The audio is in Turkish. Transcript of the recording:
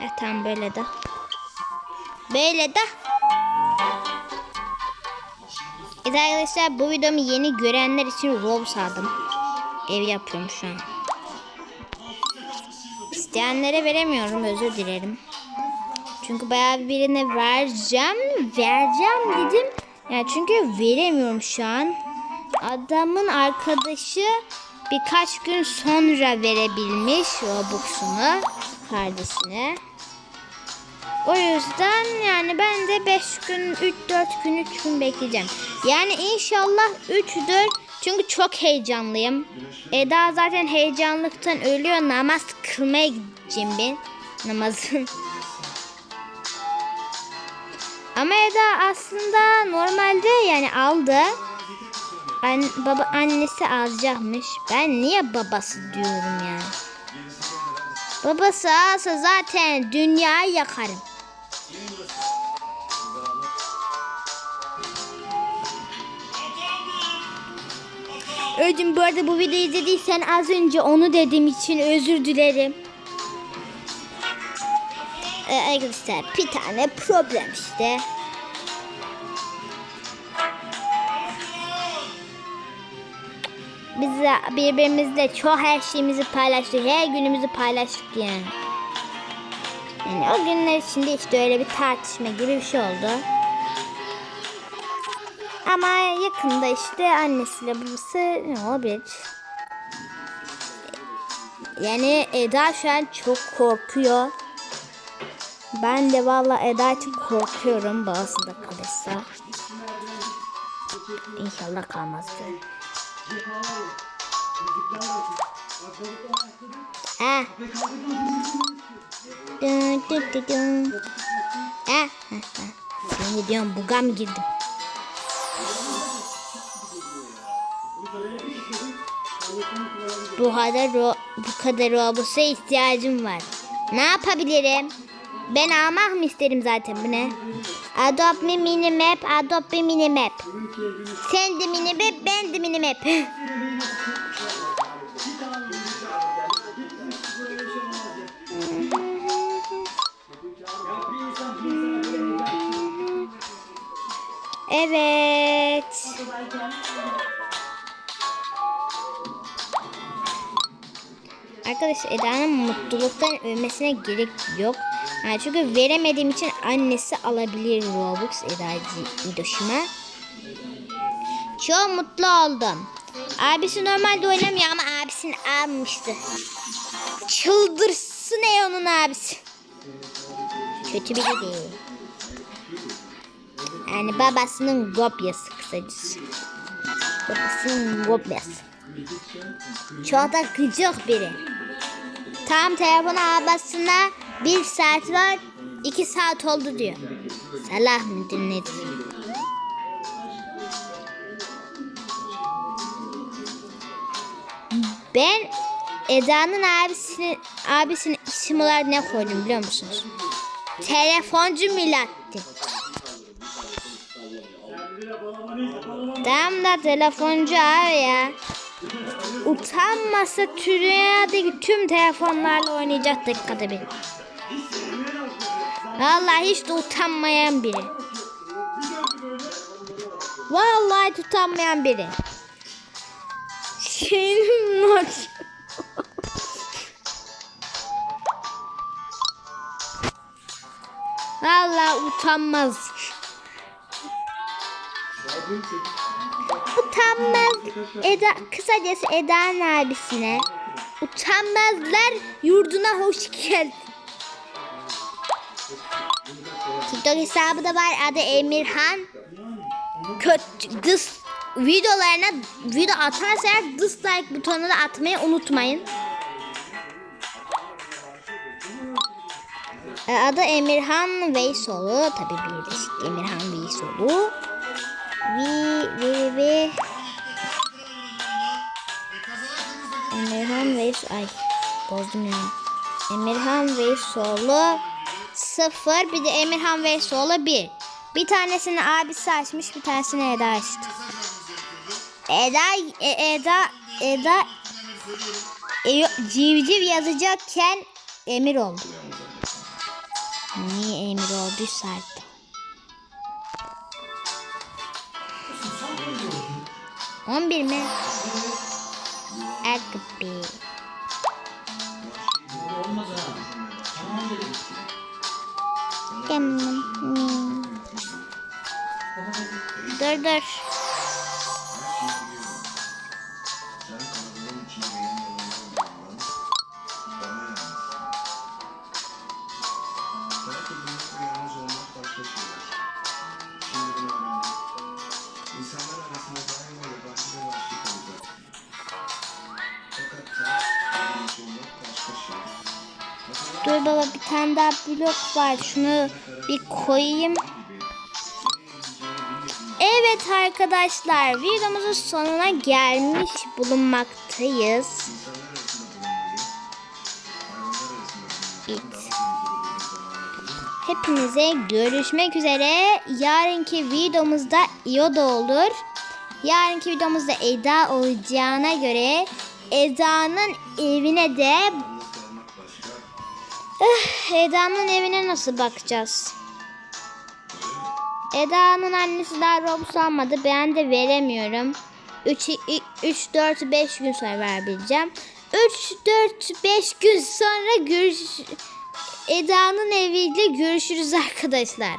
Evet tamam böyle de. Böyle de. Evet arkadaşlar bu videomu yeni görenler için Roblox aldım. Ev yapıyorum şu an. İsteyenlere veremiyorum özür dilerim. Çünkü bayağı birine vereceğim. Vereceğim dedim. Yani çünkü veremiyorum şu an. Adamın arkadaşı birkaç gün sonra verebilmiş Robux'unu kardeşine. O yüzden yani ben de 5 gün, 3-4 gün, 3 gün bekleyeceğim. Yani inşallah 3-4 çünkü çok heyecanlıyım. Eda zaten heyecanlıktan ölüyor. Namaz kılmaya gideceğim ben. Namazın. Ama Eda aslında normalde yani aldı. An baba annesi alacakmış. Ben niye babası diyorum ya? Babası alsa zaten dünyayı yakarım. Öcüm bu arada bu videoyu izlediysen az önce onu dediğim için özür dilerim. Ee, arkadaşlar bir tane problem işte. Biz de birbirimizle çok her şeyimizi paylaştık. Her günümüzü paylaştık yani. Yani o günler içinde işte öyle bir tartışma gibi bir şey oldu. Ama yakında işte annesiyle babası ne olabilir? Yani Eda şu an çok korkuyor. Ben de valla Eda için korkuyorum babası da kalırsa. İnşallah kalmaz. Ha. Dın dın dın dın. Ha. de diyorum buga mı girdim? Bu kadar bu kadar robusa ihtiyacım var. Ne yapabilirim? Ben almak mı isterim zaten bu ne? Adopt me mini map, adopt me mini map. Sen de mini map, ben de mini Arkadaşlar Eda'nın mutluluktan ölmesine gerek yok. Yani çünkü veremediğim için annesi alabilir Robux Eda'cı İdoş'uma. Çok mutlu oldum. Abisi normalde oynamıyor ama abisini almıştı. Çıldırsın ey onun abisi. Kötü biri değil. Yani babasının kopyası kısacası. Babasının kopyası. Çok da gıcık biri. Tam telefonu ablasına bir saat var, iki saat oldu diyor. Salah mıdır nedir? Ben Eda'nın abisinin abisinin isim olarak ne koydum biliyor musunuz? Telefoncu Milattin. Tam da telefoncu abi ya. Utanmasa dünyadaki tüm telefonlarla oynayacak dakikada bir. Vallahi hiç de utanmayan biri. Vallahi hiç utanmayan biri. Senin maç. Vallahi utanmaz. Utanmaz Eda, kısacası Eda'nın abisine utanmazlar yurduna hoş geldin. TikTok hesabı da var adı Emirhan. Kötü dız videolarına video atarsa eğer dislike butonunu atmayı unutmayın. E, Adı Emirhan Veysoğlu. Tabii birleşik Emirhan Veysoğlu. Vi, vi, vi. Emirhan Veys ay bozdum ya. Emirhan Veysoğlu sıfır bir de Emirhan Veysoğlu bir. Bir tanesini abisi açmış bir tanesini Eda açtı. Eda e, Eda Eda E, civciv yazacakken emir oldu. Niye emir olduysa artık. On bir mi? Tamam. Hmm. Dur dur. Dur baba bir tane daha blok var. Şunu bir koyayım. Evet arkadaşlar videomuzun sonuna gelmiş bulunmaktayız. zaman Hepinize görüşmek üzere. Yarınki videomuzda İyo olur. Yarınki videomuzda Eda olacağına göre Eda'nın evine de. Eh, Eda'nın evine nasıl bakacağız? Eda'nın annesi daha Robux almadı. Ben de veremiyorum. 3, 3 4, 5 gün sonra verebileceğim. 3, 4, 5 gün sonra görüş... Eda'nın eviyle görüşürüz arkadaşlar.